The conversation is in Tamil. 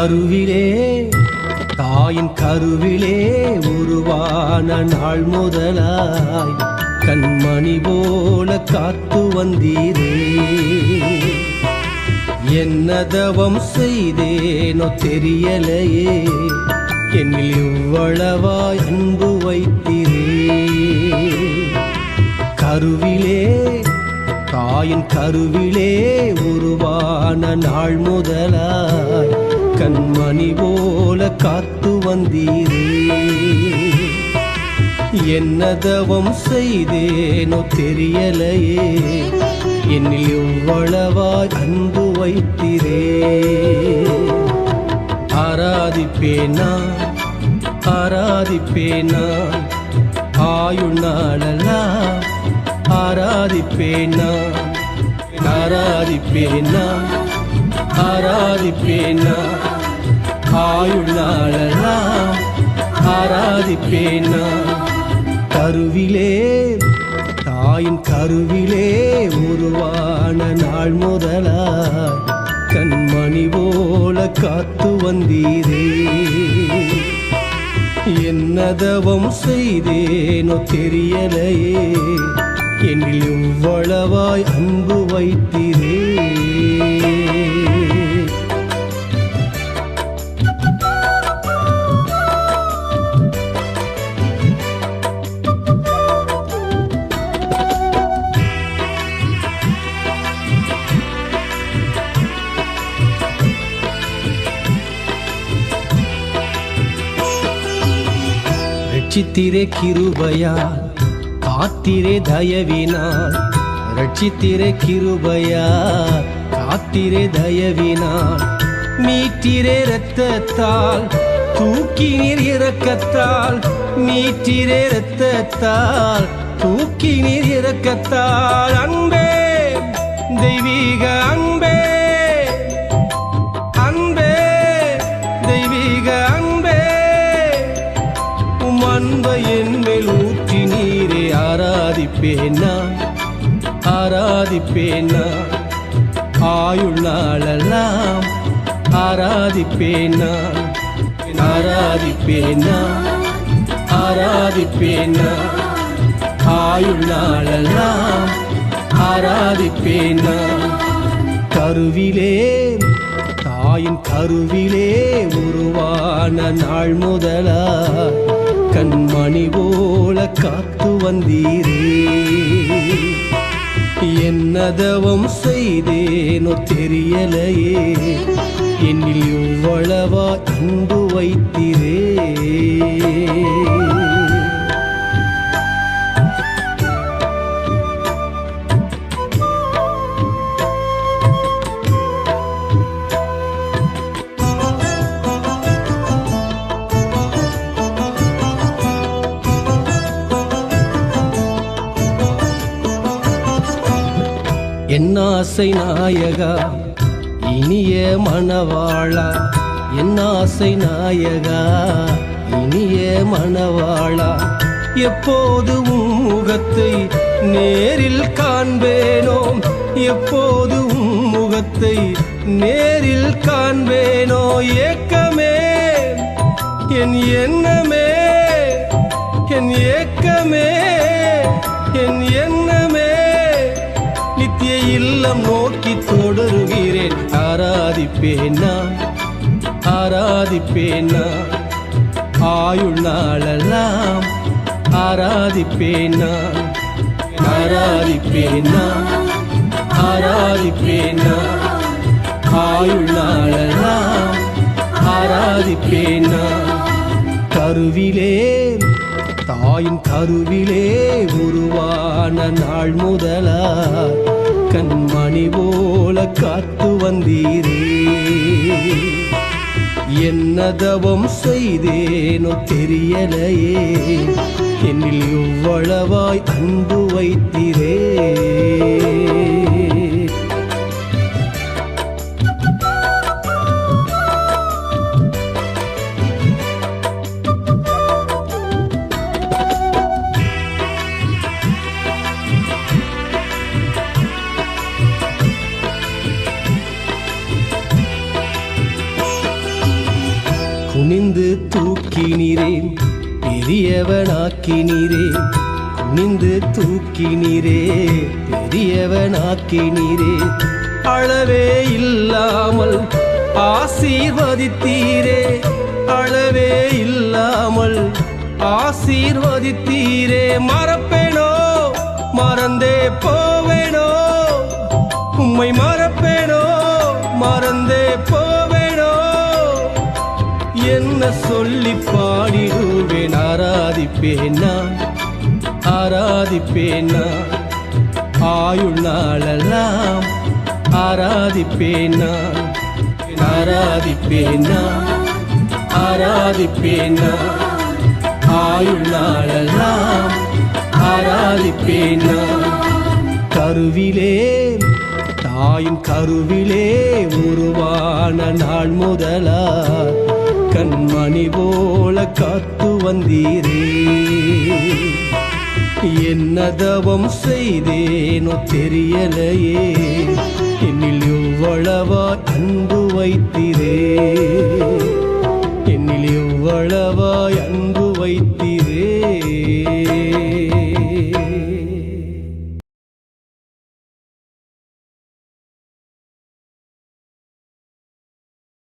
கருவிலே தாயின் கருவிலே உருவான நாள் முதலாய் கண்மணி போல காத்து வந்தீரே. என்னதவம் செய்தேனோ தெரியலையே என்னில் இவ்வளவாய் அன்பு வைத்தீரே. கருவிலே தாயின் கருவிலே உருவான நாள் முதலாய் கண்மணி போல காத்து வந்தீரே. என்னதவம் செய்தேனோ தெரியலையே. என்னில் எவ்வளவாய் அன்பு வைத்திரே. ஆராதிப்பேனா? ஆராதிப்பேனா? ஆயுள் ஆராதிப்பேனா? ஆராதிப்பேனா? ஆராதிப்பேனா? ஆராதிப்பேனா ஆயுள் நாளெல்லாம் ஆராதிப்பேனா? கருவிலே தாயின் கருவிலே உருவான நாள் முதலா கண்மணி போல காத்து வந்தீரே. என்னதவம் செய்தேனோ தெரியலையே. என்னில் இவ்வளவாய் அன்பு வைத்தீர் ரட்சித்திரே கிருபையால் காத்திரே தயவினால். ரட்சித்திரே கிருபையால் காத்திரே தயவினால். மீட்டிரே இரத்தத்தால் தூக்கினீர் இறக்கத்தால் மீட்டிரே இரத்தத்தால் தூக்கினீர் இறக்கத்தால் அன்பே தெய்வீக அன்பே அன்பே. ஆராதிப்பேனா? ஆயுள் நாளெல்லாம் ஆராதிப்பேனா? ஆராதிப்பேனா? ஆராதிப்பேனா? ஆயுள் நாளெல்லாம் ஆராதிப்பேனா? கருவிலே தாயின் கருவிலே உருவான நாள் முதலா கண்மணி போல காத்து வந்தீரே. என்னதவம் செய்தேனோ தெரியலையே. என்னில் இவ்வளவா இன்பு வைத்திரே. என்னாசை ஆசை நாயகா இனிய மணவாளா என்னாசை ஆசை நாயகா இனிய மணவாளா எப்போது முகத்தை நேரில் காண்பேனோம் எப்போது முகத்தை நேரில் காண்பேனோ ஏக்கமே என் எண்ணமே இல்லம் நோக்கி தொடருகிறேன் ஆராதிப்பேனா? ஆராதிப்பேனா? ஆயுள் நாளெல்லாம் ஆராதிப்பேனா? ஆராதிப்பேனா? ஆராதிப்பேனா? ஆயுள் நாளெல்லாம் ஆராதிப்பேனா? கருவிலே தாயின் கருவிலே உருவான நாள் முதலா மணி போல காத்து வந்தீரே. என்னதவம் செய்தேனோ தெரியலையே. என்னில் இவ்வளவாய் அன்பு வைத்திரே. குனிந்து தூக்கினீரே பெரியவனாக்கினீரே. குனிந்து தூக்கினீரே பெரியவனாக்கினீரே. அளவே இல்லாமல் ஆசீர்வதித்தீரே. அளவே இல்லாமல் ஆசீர்வதித்தீரே. மறப்பேனோ? மறந்தே போவேனோ? உம்மை மறப்பேனோ? மறந்தே போ என்ன சொல்லி பாடிடுவேன்? ஆராதிப்பேன்? நான் ஆராதிப்பேன்? நான் ஆயுள் நாளெல்லாம் ஆராதிப்பேன்? நான் ஆராதிப்பேன்? நான் ஆராதிப்பேன்? நான் ஆயுள் நாளெல்லாம் ஆராதிப்பேன்? நான் கருவிலே தாயின் கருவிலே உருவான நாள் முதலா கண்மணி போல காத்து வந்தீரே. என்ன தவம் செய்தேனோ தெரியலையே. என்னில் எவ்வளவா அன்பு வைத்திரே. என்னில் எவ்வளவா